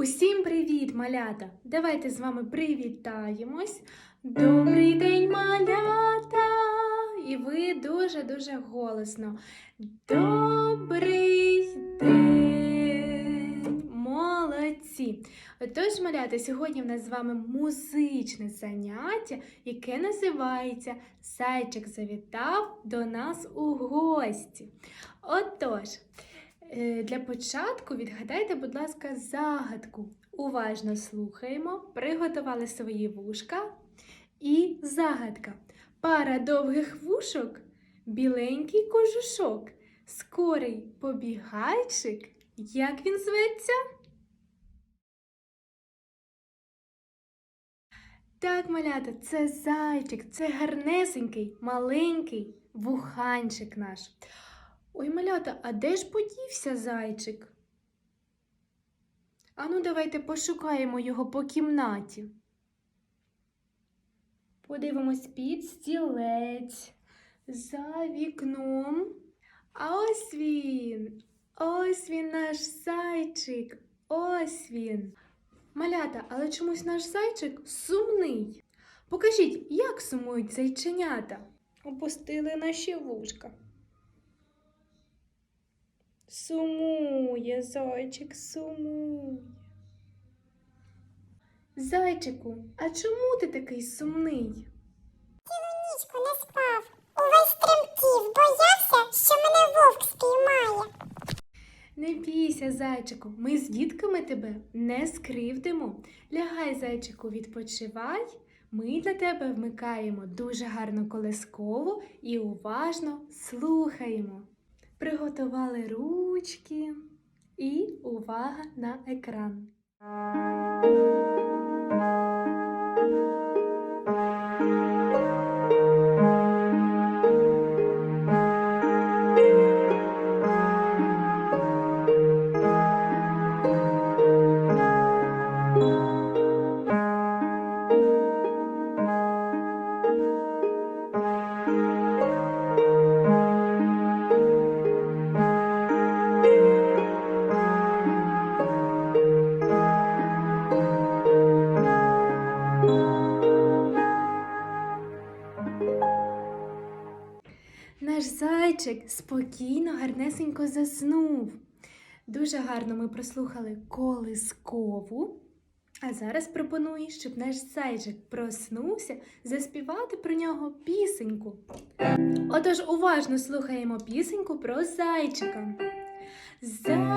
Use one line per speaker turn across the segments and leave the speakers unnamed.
Усім привіт, малята! Давайте з вами привітаємось. Добрий день, малята! І ви дуже-дуже голосно. Добрий день! Молодці! Отож, малята, сьогодні в нас з вами музичне заняття, яке називається Зайчик завітав до нас у гості. Отож, Для початку відгадайте, будь ласка, загадку. Уважно слухаємо, приготували свої вушка. І загадка. Пара довгих вушок, біленький кожушок, скорий побігайчик. Як він зветься? Так, малята, це зайчик, це гарнесенький, маленький вуханчик наш. Ой, малята, а де ж подівся зайчик? Ану, давайте пошукаємо його по кімнаті. Подивимось під стілець, за вікном. А ось він, ось він наш зайчик, ось він. Малята, але чомусь наш зайчик сумний. Покажіть, як сумують зайченята. Опустили наші вушка. Сумує, зайчик, сумує. Зайчику, а чому ти такий сумний?
Нічку не спав. Увесь тремтів, боявся, що мене вовк спіймає.
Не бійся, зайчику, ми з дітками тебе не скривдимо. Лягай, зайчику, відпочивай. Ми для тебе вмикаємо дуже гарну колескову і уважно слухаємо. Приготували ручки і увага на екран. Наш зайчик спокійно, гарнесенько заснув. Дуже гарно ми прослухали колискову. А зараз пропоную, щоб наш зайчик проснувся, заспівати про нього пісеньку. Отож, уважно слухаємо пісеньку про зайчика. Зайчик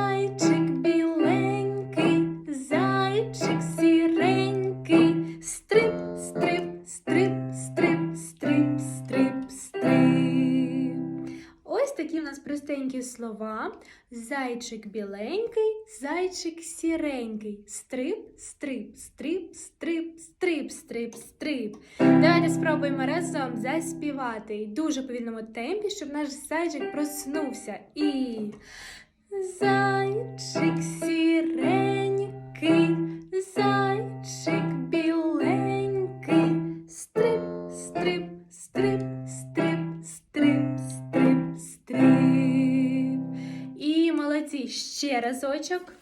такі в нас простенькі слова. Зайчик біленький, зайчик сіренький. Стрип, стрип, стрип, стрип, стрип, стрип, стрип. Давайте спробуємо разом заспівати в дуже повільному темпі, щоб наш зайчик проснувся. І зайчик сіренький, ще разочок.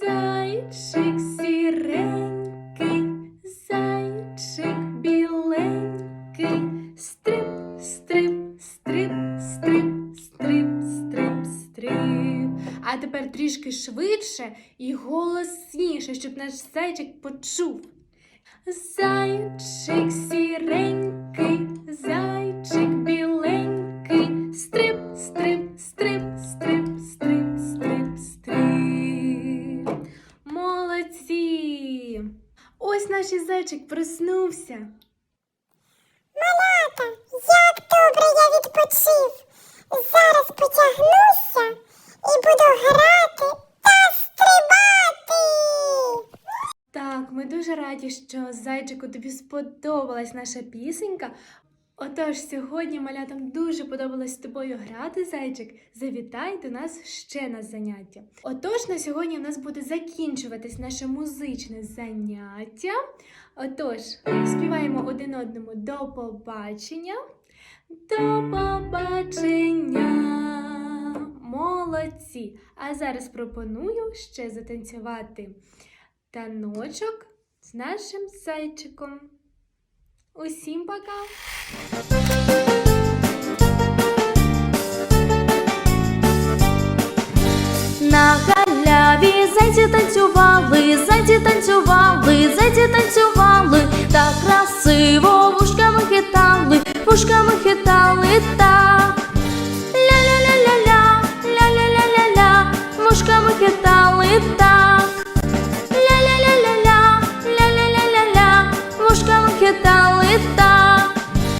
Зайчик сіренький, зайчик біленький, стрип, стрип, стрип, стрип, стрип, стрип, стрип. А тепер трішки швидше і голосніше, щоб наш зайчик почув. Зайчик сіренький, зайчик Зайчик проснувся.
Малята, як добре я відпочив. Зараз потягнуся і буду грати та стрибати.
Так, ми дуже раді, що зайчику тобі сподобалась наша пісенька. Отож, сьогодні малятам дуже подобалось з тобою грати, зайчик. Завітай до нас ще на заняття. Отож, на сьогодні у нас буде закінчуватись наше музичне заняття. Отож, співаємо один одному до побачення. До побачення! Молодці! А зараз пропоную ще затанцювати таночок з нашим зайчиком. Усім пока!
На галяві зайці танцювали, зайці танцювали, зайці танцювали, так красиво вушками хитали, вушками хитали так. Ля-ля-ля-ля-ля, ля-ля-ля-ля-ля, вушками хитали.